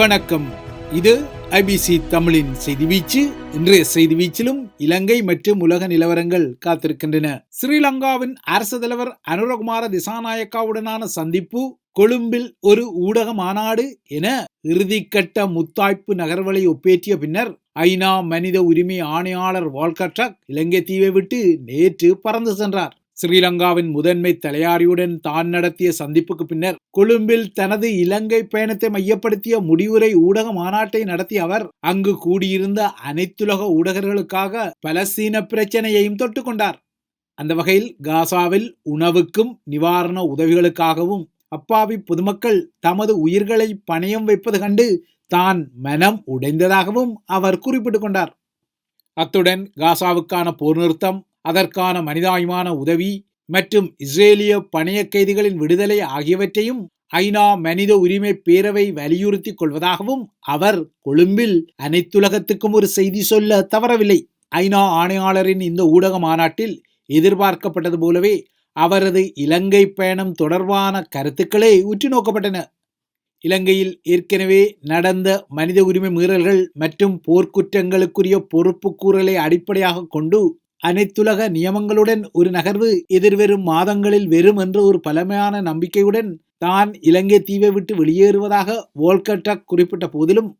வணக்கம். இது ஐபிசி தமிழின் செய்தி வீச்சு. இன்றைய செய்தி வீச்சிலும் இலங்கை மற்றும் உலக நிலவரங்கள் காத்திருக்கின்றன. ஸ்ரீலங்காவின் அரசு தலைவர் அனுரகுமார திசாநாயக்காவுடனான சந்திப்பு கொழும்பில் ஒரு ஊடக மாநாடு என இறுதிக்கட்ட முத்தாய்ப்பு நகர்வலை ஒப்பேற்றிய பின்னர் ஐநா மனித உரிமை ஆணையாளர் வால்கட்ராக் இலங்கை தீவை விட்டு நேற்று பறந்து சென்றார். ஸ்ரீலங்காவின் முதன்மை தலையாரியுடன் தான் நடத்திய சந்திப்புக்கு பின்னர் கொழும்பில் தனது இலங்கை பயணத்தை மையப்படுத்திய முடிவுரை ஊடக மாநாட்டை நடத்திய அவர் அங்கு கூடியிருந்த அனைத்துலக ஊடகர்களுக்காக பலஸ்தீன பிரச்சனையையும் தொட்டுக்கொண்டார் அந்த வகையில் காசாவில் உணவுக்கும் நிவாரண உதவிகளுக்காகவும் அப்பாவி பொதுமக்கள் தமது உயிர்களை பணயம் வைப்பது கண்டு தான் மனம் உடைந்ததாகவும் அவர் குறிப்பிட்டுக் கொண்டார். அத்துடன் காசாவுக்கான போர் நிறுத்தம் அதற்கான மனிதாயமான உதவி மற்றும் இஸ்ரேலிய பணைய கைதிகளின் விடுதலை ஆகியவற்றையும் ஐநா மனித உரிமை பேரவை வலியுறுத்தி கொள்வதாகவும் அவர் கொழும்பில் அனைத்துலகத்துக்கும் ஒரு செய்தி சொல்ல தவறவில்லை. ஐநா ஆணையாளரின் இந்த ஊடக மாநாட்டில் எதிர்பார்க்கப்பட்டது போலவே அவரது இலங்கை பயணம் தொடர்பான கருத்துக்களே உற்று நோக்கப்பட்டன. இலங்கையில் ஏற்கனவே நடந்த மனித உரிமை மீறல்கள் மற்றும் போர்க்குற்றங்களுக்குரிய பொறுப்புக்கூறலை அடிப்படையாக கொண்டு அனைத்துலக நியமங்களுடன் ஒரு நகர்வு எதிர்வரும் மாதங்களில் வெறும் என்ற ஒரு பழமையான நம்பிக்கையுடன் தான் இலங்கை தீவை விட்டு வெளியேறுவதாக வோல்கட்டக் குறிப்பிட்ட போதிலும்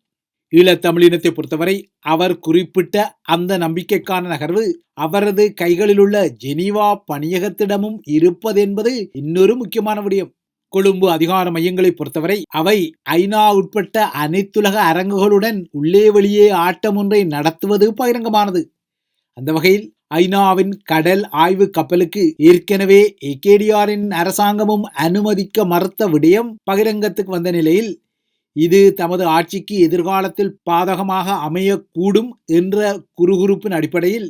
ஈழத்தமிழினத்தை பொறுத்தவரை அவர் குறிப்பிட்ட அந்த நம்பிக்கைக்கான நகர்வு அவரது கைகளிலுள்ள ஜெனீவா பணியகத்திடமும் இருப்பதென்பது இன்னொரு முக்கியமான விடயம். கொழும்பு அதிகார மையங்களை பொறுத்தவரை அவை ஐநா உட்பட்ட அனைத்துலக அரங்குகளுடன் உள்ளே வெளியே ஆட்டம் ஒன்றை நடத்துவது பகிரங்கமானது. அந்த வகையில் ஐநாவின் கடல் ஆய்வு கப்பலுக்கு ஏற்கனவே எகேடிஆரின் அரசாங்கமும் அனுமதிக்க மறுத்த விடயம் பகிரங்கத்துக்கு வந்த நிலையில் இது தமது ஆட்சிக்கு எதிர்காலத்தில் பாதகமாக அமையக்கூடும் என்ற குறுகுறுப்பின் அடிப்படையில்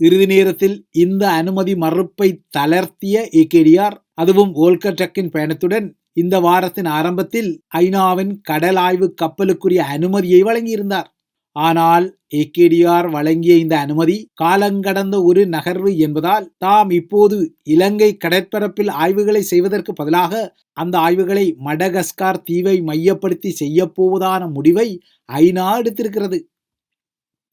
இறுதி நேரத்தில் இந்த அனுமதி மறுப்பை தளர்த்திய ஏகேடிஆர் அதுவும் வோல்கர் பயணத்துடன் இந்த வாரத்தின் ஆரம்பத்தில் ஐநாவின் கடல் ஆய்வு கப்பலுக்குரிய அனுமதியை வழங்கியிருந்தார். ஆனால் ஏகேடிஆர் வழங்கிய இந்த அனுமதி காலங்கடந்த ஒரு நகர்வு என்பதால் தாம் இப்போது இலங்கை கடற்பரப்பில் ஆய்வுகளை செய்வதற்கு பதிலாக அந்த ஆய்வுகளை மடகஸ்கார் தீவை மையப்படுத்தி செய்யப்போவதான முடிவை ஐநா எடுத்திருக்கிறது.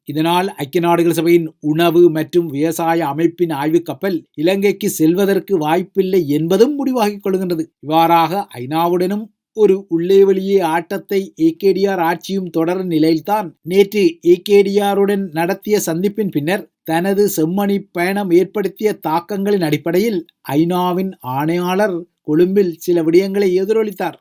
இதனால் ஐக்கிய நாடுகள் சபையின் உணவு மற்றும் விவசாய அமைப்பின் ஆய்வு கப்பல் இலங்கைக்கு செல்வதற்கு வாய்ப்பில்லை என்பதும் முடிவாகிக் கொள்கின்றது. இவ்வாறாக ஐநாவுடனும் ஒரு உள்ளே வெளியே ஆட்டத்தை ஏகேடிஆர் ஆட்சியும் தொடரும் நிலையில்தான் நேற்று ஏகேடிஆருடன் நடத்திய சந்திப்பின் பின்னர் தனது செம்மணி பயணம் ஏற்படுத்திய தாக்கங்களின் அடிப்படையில் ஐநாவின் ஆணையாளர் கொழும்பில் சில விடயங்களை எதிரொலித்தார்.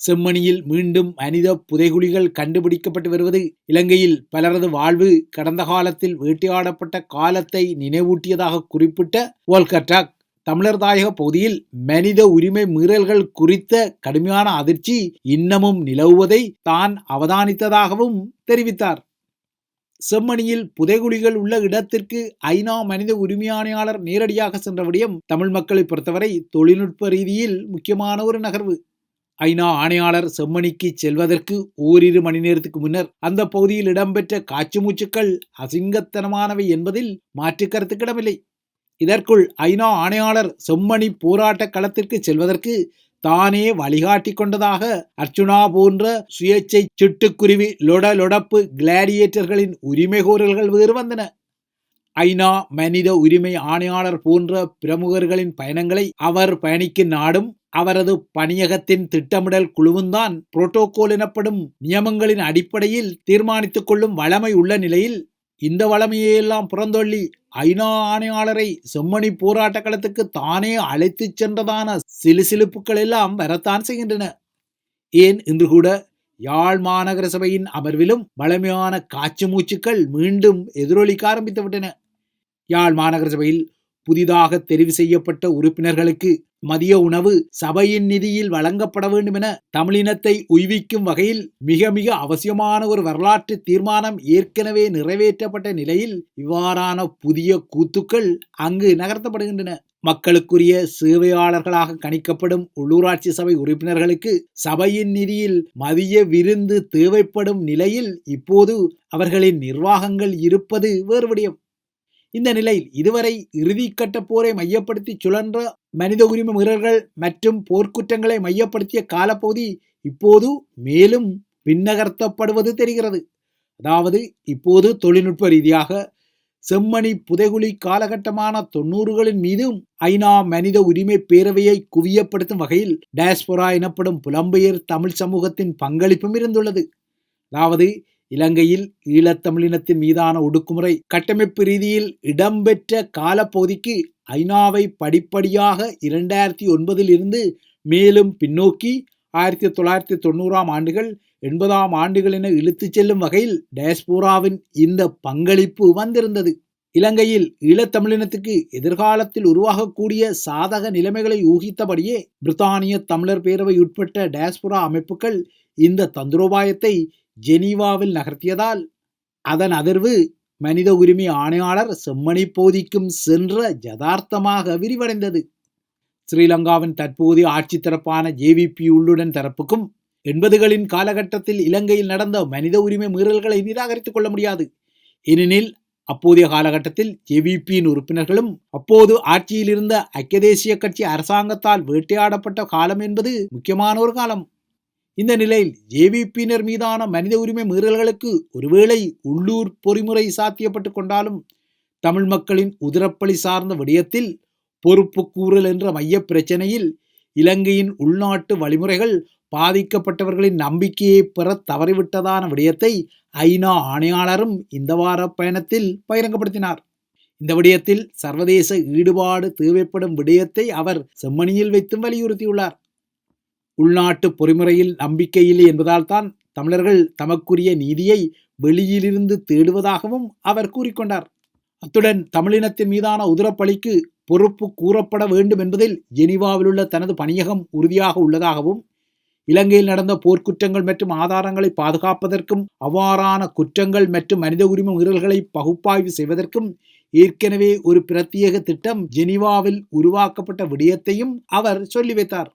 செம்மணியில் மீண்டும் மனித புதைகுழிகள் கண்டுபிடிக்கப்பட்டு வருவது இலங்கையில் பலரது வாழ்வு கடந்த காலத்தில் வேட்டையாடப்பட்ட காலத்தை நினைவூட்டியதாக குறிப்பிட்ட வோல்கர்டாக் தமிழர் தாயக பகுதியில் மனித உரிமை மீறல்கள் குறித்த கடுமையான அதிர்ச்சி இன்னமும் நிலவுவதை தான் அவதானித்ததாகவும் தெரிவித்தார். செம்மணியில் புதைகுழிகள் உள்ள இடத்திற்கு ஐநா மனித உரிமையாணையாளர் நேரடியாக சென்ற விடயம் தமிழ் மக்களை பொறுத்தவரை தொழில்நுட்ப ரீதியில் முக்கியமான ஒரு நகர்வு. ஐநா ஆணையாளர் செம்மணிக்கு செல்வதற்கு ஓரிரு மணி நேரத்துக்கு முன்னர் அந்த பகுதியில் இடம்பெற்ற காய்ச்சி மூச்சுக்கள் அசிங்கத்தனமானவை என்பதில் மாற்று கருத்துக்கிடமில்லை. இதற்குள் ஐநா ஆணையாளர் செம்மணி போராட்ட களத்திற்கு செல்வதற்கு தானே வழிகாட்டி கொண்டதாக அர்ச்சுனா போன்ற சுயேட்சை சிட்டுக்குருவி லொட லொடப்பு கிளாடியேட்டர்களின் உரிமை கோரல்கள் வேறு வந்தன. ஐநா மனித உரிமை ஆணையாளர் போன்ற பிரமுகர்களின் பயணங்களை அவர் பயணிக்கும் நாடும் அவரது பணியகத்தின் திட்டமிடல் குழுவும்தான் புரோட்டோகால் எனப்படும் நியமங்களின் அடிப்படையில் தீர்மானித்துக் கொள்ளும் வளமை உள்ள நிலையில் இந்த வளமையையெல்லாம் புறந்தொள்ளி ஐநா ஆணையாளரை செம்மணி போராட்ட களத்துக்கு தானே அழைத்துச் சென்றதான சிலுசிலுப்புகள் எல்லாம் வரத்தான் செய்கின்றன. ஏன்? இன்று கூட யாழ் மாநகர சபையின் அமர்விலும் வளமையான காய்ச்சி மூச்சுக்கள் மீண்டும் எதிரொலிக்க ஆரம்பித்து விட்டன யாழ் மாநகர சபையில் புதிதாக தெரிவு செய்யப்பட்ட உறுப்பினர்களுக்கு மதிய உணவு சபையின் நிதியில் வழங்கப்பட வேண்டும் என தமிழினத்தை உய்விக்கும் வகையில் மிக மிக அவசியமான ஒரு வரலாற்று தீர்மானம் ஏற்கனவே நிறைவேற்றப்பட்ட நிலையில் இவ்வாறான புதிய கூத்துக்கள் அங்கு நகர்த்தப்படுகின்றன. மக்களுக்குரிய சேவையாளர்களாக கணிக்கப்படும் உள்ளூராட்சி சபை உறுப்பினர்களுக்கு சபையின் நிதியில் மதிய விருந்து தேவைப்படும் நிலையில் இப்போது அவர்களின் நிர்வாகங்கள் இருப்பது வேறுபடியும். இந்த நிலையில் இதுவரை இறுதிக்கட்ட போரை மையப்படுத்தி சுழன்ற மனித உரிமை மீறல்கள் மற்றும் போர்க்குற்றங்களை மையப்படுத்திய காலப்பகுதி இப்போது மேலும் பின்னகர்த்தப்படுவது தெரிகிறது. அதாவது இப்போது தொழில்நுட்ப ரீதியாக செம்மணி புதைகுழி காலகட்டமான தொன்னூறுகளின் மீதும் ஐநா மனித உரிமை பேரவையை குவியப்படுத்தும் வகையில் டேஸ்பொரா எனப்படும் புலம்பெயர் தமிழ் சமூகத்தின் பங்களிப்பும் இருந்துள்ளது. அதாவது இலங்கையில் ஈழத்தமிழினத்தின் மீதான ஒடுக்குமுறை கட்டமைப்பு ரீதியில் இடம்பெற்ற காலப்பகுதிக்கு ஐநாவை படிப்படியாக இரண்டாயிரத்தி ஒன்பதில் இருந்து மேலும் பின்னோக்கி ஆயிரத்தி தொள்ளாயிரத்தி தொண்ணூறாம் ஆண்டுகள் எண்பதாம் ஆண்டுகள் என இழுத்துச் செல்லும் வகையில் டயஸ்போராவின் இந்த பங்களிப்பு வந்திருந்தது. இலங்கையில் ஈழத்தமிழினத்துக்கு எதிர்காலத்தில் உருவாகக்கூடிய சாதக நிலைமைகளை ஊகித்தபடியே பிரித்தானிய தமிழர் பேரவை உட்பட்ட டயஸ்புரா அமைப்புகள் இந்த தந்திரோபாயத்தை ஜெனீவாவில் நகர்த்தியதால் அதன் அதிர்வு மனித உரிமை ஆணையாளர் செம்மணி போதிக்கும் சென்ற யதார்த்தமாக விரிவடைந்தது. ஸ்ரீலங்காவின் தற்போதைய ஆட்சி தரப்பான ஜேவிபி உள்ளுடன் தரப்புக்கும் எண்பதுகளின் காலகட்டத்தில் இலங்கையில் நடந்த மனித உரிமை மீறல்களை நிராகரித்துக் கொள்ள முடியாது. ஏனெனில் அப்போதைய காலகட்டத்தில் ஜேவிபியின் உறுப்பினர்களும் அப்போது ஆட்சியில் இருந்த ஐக்கிய தேசிய கட்சி அரசாங்கத்தால் வேட்டையாடப்பட்ட காலம் என்பது முக்கியமான ஒரு காலம். இந்த நிலையில் ஜேவிபியினர் மீதான மனித உரிமை மீறல்களுக்கு ஒருவேளை உள்ளூர் பொறிமுறை சாத்தியப்பட்டு கொண்டாலும் தமிழ் மக்களின் உதிரப்பலி சார்ந்த விடயத்தில் பொறுப்பு கூறல் என்ற மைய பிரச்சனையில் இலங்கையின் உள்நாட்டு வழிமுறைகள் பாதிக்கப்பட்டவர்களின் நம்பிக்கையை பெற தவறிவிட்டதான விடயத்தை ஐநா ஆணையாளரும் இந்த வார பயணத்தில் பகிரங்கப்படுத்தினார். இந்த விடயத்தில் சர்வதேச ஈடுபாடு தேவைப்படும் விடயத்தை அவர் செம்மணியில் வைத்தும் வலியுறுத்தியுள்ளார். உள்நாட்டு பொறிமுறையில் நம்பிக்கையில்லை என்பதால் தான் தமிழர்கள் தமக்குரிய நீதியை வெளியிலிருந்து தேடுவதாகவும் அவர் கூறிக்கொண்டார். அத்துடன் தமிழினத்தின் மீதான உதிரப்பலிக்கு பொறுப்பு கூறப்பட வேண்டும் என்பதில் ஜெனிவாவில் உள்ள தனது பணியகம் உறுதியாக உள்ளதாகவும் இலங்கையில் நடந்த போர்க்குற்றங்கள் மற்றும் ஆதாரங்களை பாதுகாப்பதற்கும் அவ்வாறான குற்றங்கள் மற்றும் மனித உரிமை மீறல்களை பகுப்பாய்வு செய்வதற்கும் ஏற்கனவே ஒரு பிரத்யேக திட்டம் ஜெனிவாவில் உருவாக்கப்பட்ட விடயத்தையும் அவர் சொல்லி வைத்தார்.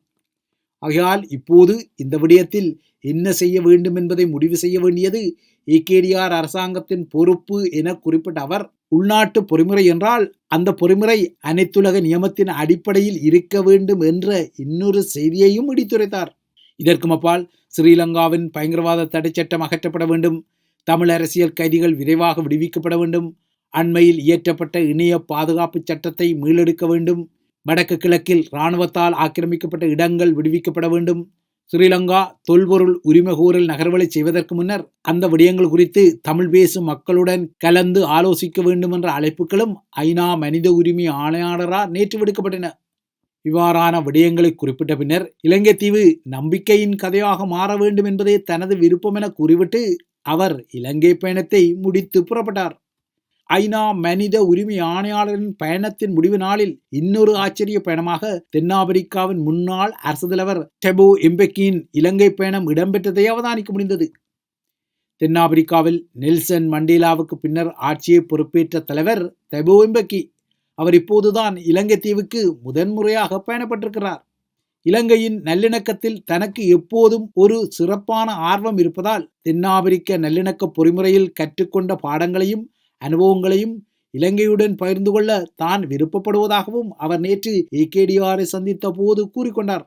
ஆகையால் இப்போது இந்த விடயத்தில் என்ன செய்ய வேண்டும் என்பதை முடிவு செய்ய வேண்டியது ஏகேடிஆர் அரசாங்கத்தின் பொறுப்பு என குறிப்பிட்ட அவர் உள்நாட்டு பொறிமுறை என்றால் அந்த பொறிமுறை அனைத்துலக நியமத்தின் அடிப்படையில் இருக்க வேண்டும் என்ற இன்னொரு செய்தியையும் இடித்துரைத்தார். இதற்கும் அப்பால் ஸ்ரீலங்காவின் பயங்கரவாத தடை சட்டம் அகற்றப்பட வேண்டும் தமிழ் அரசியல் கைதிகள் விரைவாக விடுவிக்கப்பட வேண்டும் அண்மையில் இயற்றப்பட்ட இணைய பாதுகாப்பு சட்டத்தை மீளெடுக்க வேண்டும் வடக்கு கிழக்கில் இராணுவத்தால் ஆக்கிரமிக்கப்பட்ட இடங்கள் விடுவிக்கப்பட வேண்டும். ஸ்ரீலங்கா தொல்பொருள் உரிமைகோரல் நகர்வலை செய்வதற்கு முன்னர் அந்த விடயங்கள் குறித்து தமிழ் பேசும் மக்களுடன் கலந்து ஆலோசிக்க வேண்டும் என்ற அழைப்புகளும் ஐநா மனித உரிமை ஆணையாளரால் நேற்று விடுக்கப்பட்டன. இவ்வாறான விடயங்களை குறிப்பிட்ட பின்னர் இலங்கை தீவு நம்பிக்கையின் கதையாக மாற வேண்டும் என்பதே தனது விருப்பம் என கூறிவிட்டு அவர் இலங்கை பயணத்தை முடித்து புறப்பட்டார். ஐநா மனித உரிமை ஆணையாளரின் பயணத்தின் முடிவு நாளில் இன்னொரு ஆச்சரிய பயணமாக தென்னாப்பிரிக்காவின் முன்னாள் அரசு தலைவர் டெபோ எம்பெக்கியின் இலங்கை பயணம் இடம்பெற்றதை அவதானிக்க முடிந்தது. தென்னாப்பிரிக்காவில் நெல்சன் மண்டேலாவுக்கு பின்னர் ஆட்சியை பொறுப்பேற்ற தலைவர் தெபோ எம்பெக்கி அவர் இப்போதுதான் இலங்கை தீவுக்கு முதன்முறையாக பயணப்பட்டிருக்கிறார். இலங்கையின் நல்லிணக்கத்தில் தனக்கு எப்போதும் ஒரு சிறப்பான ஆர்வம் இருப்பதால் தென்னாப்பிரிக்க நல்லிணக்க பொறிமுறையில் கற்றுக்கொண்ட பாடங்களையும் அனுபவங்களையும் இலங்கையுடன் பகிர்ந்து கொள்ள தான் விருப்பப்படுவதாகவும் அவர் நேற்று ஏகேடிஆரை சந்தித்த போது கூறிக்கொண்டார்.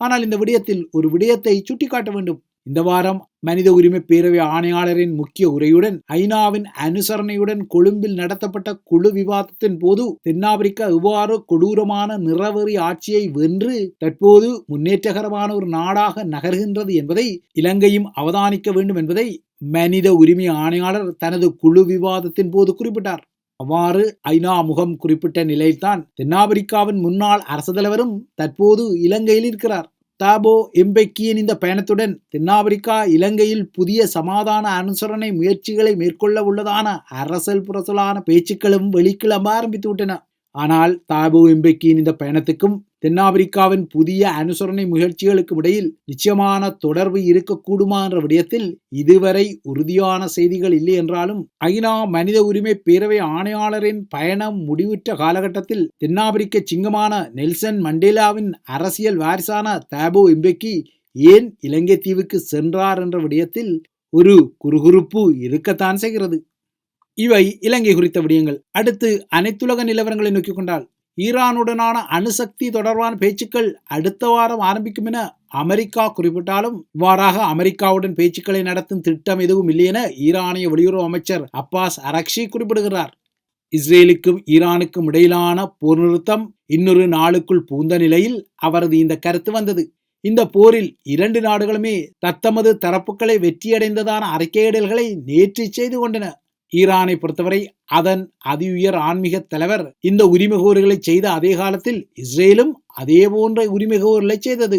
ஆனால் இந்த விடயத்தில் ஒரு விடயத்தை சுட்டிக்காட்ட வேண்டும். இந்த வாரம் மனித உரிமை பேரவை ஆணையாளரின் முக்கிய உரையுடன் ஐநாவின் அனுசரணையுடன் கொழும்பில் நடத்தப்பட்ட குழு விவாதத்தின் போது தென்னாப்பிரிக்கா எவ்வாறு கொடூரமான நிறவெறி ஆட்சியை வென்று தற்போது முன்னேற்றகரமான ஒரு நாடாக நகர்கின்றது என்பதை இலங்கையும் அவதானிக்க வேண்டும் என்பதை மனித உரிமை ஆணையாளர் தனது குழு விவாதத்தின் போது குறிப்பிட்டார். அவ்வாறு ஐநா முகம் குறிப்பிட்ட நிலையில்தான் தென்னாப்பிரிக்காவின் முன்னாள் அரசு தலைவரும் தற்போது இலங்கையில் இருக்கிறார். தாபோ எம்பெக்கியின் இந்த பயணத்துடன் தென்னாப்பிரிக்கா இலங்கையில் புதிய சமாதான அனுசரணை முயற்சிகளை மேற்கொள்ள உள்ளதான அரசல் புரசலான பேச்சுக்களும் வெளிக்கிளம்ப ஆரம்பித்து விட்டன. ஆனால் தாபோ இம்பெக்கியின் இந்த பயணத்துக்கும் தென்னாப்பிரிக்காவின் புதிய அனுசரணை முயற்சிகளுக்கும் இடையில் நிச்சயமான தொடர்பு இருக்கக்கூடுமா என்ற விடயத்தில் இதுவரை உறுதியான செய்திகள் இல்லை என்றாலும் ஐநா மனித உரிமை பேரவை ஆணையாளரின் பயணம் முடிவுற்ற காலகட்டத்தில் தென்னாப்பிரிக்க சிங்கமான நெல்சன் மண்டேலாவின் அரசியல் வாரிசான தாபோ இம்பெக்கி ஏன் இலங்கை தீவுக்கு சென்றார் என்ற விடயத்தில் ஒரு குறுகுறுப்பு இருக்கத்தான் செய்கிறது. இவை இலங்கை குறித்த விடயங்கள். அடுத்து அனைத்துலக நிலவரங்களை நோக்கிக் கொண்டால் ஈரானுடனான அணுசக்தி தொடர்பான பேச்சுக்கள் அடுத்த வாரம் ஆரம்பிக்கும் என அமெரிக்கா குறிப்பிட்டாலும் இவ்வாறாக அமெரிக்காவுடன் பேச்சுக்களை நடத்தும் திட்டம் எதுவும் இல்லை என ஈரானிய வெளியுறவு அமைச்சர் அப்பாஸ் அரக்ஷி குறிப்பிடுகிறார். இஸ்ரேலுக்கும் ஈரானுக்கும் இடையிலான போர் நிறுத்தம் இன்னொரு நாளுக்குள் பூந்த நிலையில் அவரது இந்த கருத்து வந்தது. இந்த போரில் இரண்டு நாடுகளுமே தத்தமது தரப்புகளை வெற்றியடைந்ததான அறிக்கையிடல்களை நேற்று செய்து கொண்டன. ஈரானை பொறுத்தவரை அதன் அதி உயர் ஆன்மீக தலைவர். இந்த உரிமைகோர்களை செய்த அதே காலத்தில் இஸ்ரேலும் அதே போன்ற உரிமைகோர்களை செய்தது.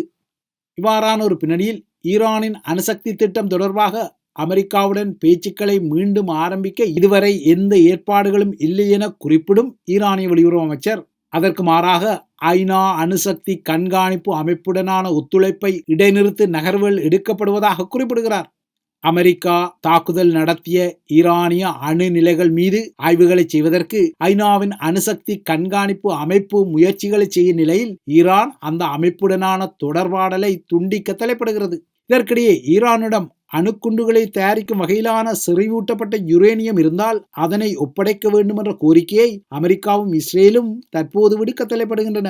இவ்வாறான ஒரு பின்னணியில் ஈரானின் அணுசக்தி திட்டம் தொடர்பாக அமெரிக்காவுடன் பேச்சுக்களை மீண்டும் ஆரம்பிக்க இதுவரை எந்த ஏற்பாடுகளும் இல்லை என குறிப்பிடும் ஈரானிய வெளியுறவு அமைச்சர். அதற்கு மாறாக ஐநா அணுசக்தி கண்காணிப்பு அமைப்புடனான ஒத்துழைப்பை இடைநிறுத்து நகர்வுகள் எடுக்கப்படுவதாக குறிப்பிடுகிறார். அமெரிக்கா தாக்குதல் நடத்திய ஈரானிய அணு நிலைகள் மீது ஆய்வுகளை செய்வதற்கு ஐநாவின் அணுசக்தி கண்காணிப்பு அமைப்பு முயற்சிகளை செய்யும் நிலையில் ஈரான் அந்த அமைப்புடனான தொடர்பாடலை துண்டிக்க தலைப்படுகிறது. இதற்கிடையே ஈரானிடம் அணுக்குண்டுகளை தயாரிக்கும் வகையிலான செறிவூட்டப்பட்ட யுரேனியம் இருந்தால் அதனை ஒப்படைக்க வேண்டும் என்ற கோரிக்கையை அமெரிக்காவும் இஸ்ரேலும் தற்போது விடுக்க தலைப்படுகின்றன.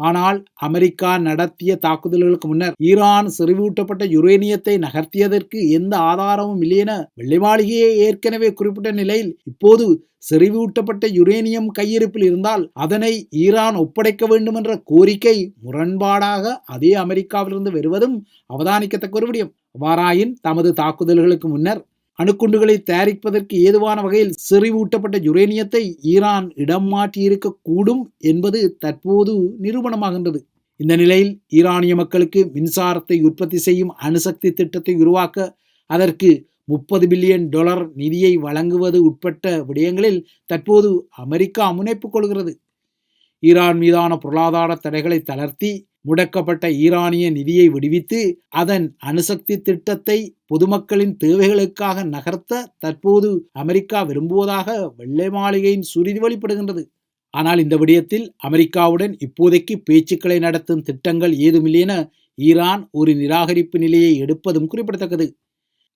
ஆனால் அமெரிக்கா நடத்திய தாக்குதல்களுக்கு முன்னர் ஈரான் செறிவூட்டப்பட்ட யுரேனியத்தை நகர்த்தியதற்கு எந்த ஆதாரமும் இல்லை என வெள்ளை மாளிகையை ஏற்கனவே குறிப்பிட்ட நிலையில் இப்போது செறிவூட்டப்பட்ட யுரேனியம் கையிருப்பில் இருந்தால் அதனை ஈரான் ஒப்படைக்க வேண்டும் என்ற கோரிக்கை முரண்பாடாக அதே அமெரிக்காவிலிருந்து வருவதும் அவதானிக்கத்தக்க ஒரு விடயம். அவ்வாறாயின் தமது தாக்குதல்களுக்கு முன்னர் அணுக்குண்டுகளை தயாரிப்பதற்கு ஏதுவான வகையில் செறிவூட்டப்பட்ட யுரேனியத்தை ஈரான் இடம் மாற்றியிருக்க கூடும் என்பது தற்போது நிரூபணமாகின்றது. இந்த நிலையில் ஈரானிய மக்களுக்கு மின்சாரத்தை உற்பத்தி செய்யும் அணுசக்தி திட்டத்தை உருவாக்க அதற்கு முப்பது பில்லியன் டாலர் நிதியை வழங்குவது உட்பட்ட விடயங்களில் தற்போது அமெரிக்கா முனைப்பு கொள்கிறது. ஈரான் மீதான பொருளாதார தடைகளை தளர்த்தி முடக்கப்பட்ட ஈரானிய நிதியை விடுவித்து அதன் அணுசக்தி திட்டத்தை பொதுமக்களின் தேவைகளுக்காக நகர்த்த தற்போது அமெரிக்கா விரும்புவதாக வெள்ளை மாளிகையின் சுருதி வழிபடுகின்றது ஆனால் இந்த விடயத்தில் அமெரிக்காவுடன் இப்போதைக்கு பேச்சுக்களை நடத்தும் திட்டங்கள் ஏதுமில்லை என ஈரான் ஒரு நிராகரிப்பு நிலையை எடுப்பதும் குறிப்பிடத்தக்கது.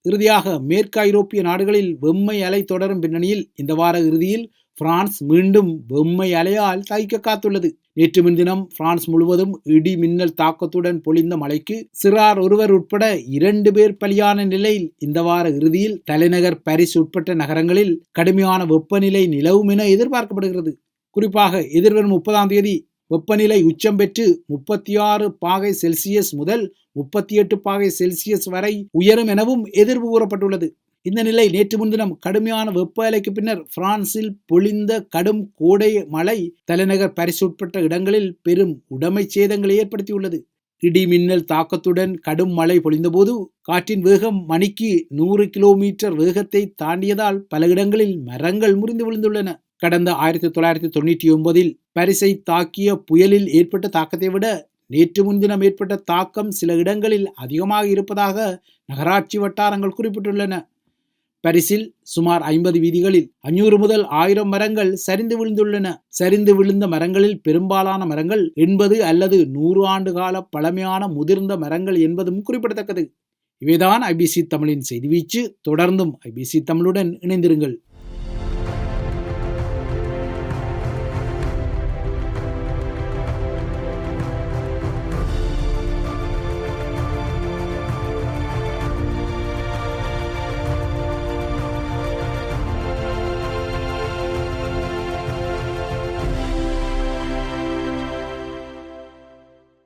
இறுதியாக மேற்கு ஐரோப்பிய நாடுகளில் வெம்மை அலை தொடரும் பின்னணியில் இந்த வார இறுதியில் பிரான்ஸ் மீண்டும் வெம்மை அலையால் தாய்க்க காத்துள்ளது. நேற்று முன்தினம் பிரான்ஸ் முழுவதும் இடி மின்னல் தாக்கத்துடன் பொழிந்த மழைக்கு சிறார் ஒருவர் உட்பட இரண்டு பேர் பலியான நிலையில் இந்த வார இறுதியில் தலைநகர் பாரிஸ் உட்பட்ட நகரங்களில் கடுமையான வெப்பநிலை நிலவும் என எதிர்பார்க்கப்படுகிறது. குறிப்பாக எதிர்வரும் முப்பதாம் தேதி வெப்பநிலை உச்சம் பெற்று முப்பத்தி ஆறு பாகை செல்சியஸ் முதல் முப்பத்தி எட்டு பாகை செல்சியஸ் வரை உயரும் எனவும் எதிர்ப்பு கூறப்பட்டுள்ளது. இந்த நிலை நேற்று முன்தினம் கடுமையான வெப்ப அலைக்கு பின்னர் பிரான்சில் பொழிந்த கடும் கோடை மழை தலைநகர் பரிசு உட்பட்ட இடங்களில் பெரும் உடைமை சேதங்களை ஏற்படுத்தியுள்ளது. இடி மின்னல் தாக்கத்துடன் கடும் மழை பொழிந்தபோது காற்றின் வேகம் மணிக்கு நூறு கிலோமீட்டர் வேகத்தை தாண்டியதால் பல இடங்களில் மரங்கள் முறிந்து விழுந்துள்ளன. கடந்த ஆயிரத்தி தொள்ளாயிரத்தி தொண்ணூற்றி ஒன்பதில் பரிசை தாக்கிய புயலில் ஏற்பட்ட தாக்கத்தை விட நேற்று முன்தினம் ஏற்பட்ட தாக்கம் சில இடங்களில் அதிகமாக இருப்பதாக நகராட்சி வட்டாரங்கள் குறிப்பிட்டுள்ளன. பரிசில் சுமார் ஐம்பது வீதிகளில் அஞ்சூறு முதல் ஆயிரம் மரங்கள் சரிந்து விழுந்துள்ளன. சரிந்து விழுந்த மரங்களில் பெரும்பாலான மரங்கள் எண்பது அல்லது நூறு ஆண்டு கால பழமையான முதிர்ந்த மரங்கள் என்பதும் குறிப்பிடத்தக்கது. இவைதான் ஐபிசி தமிழின் செய்தி வீச்சு. தொடர்ந்தும் ஐபிசி தமிழுடன் இணைந்திருங்கள்.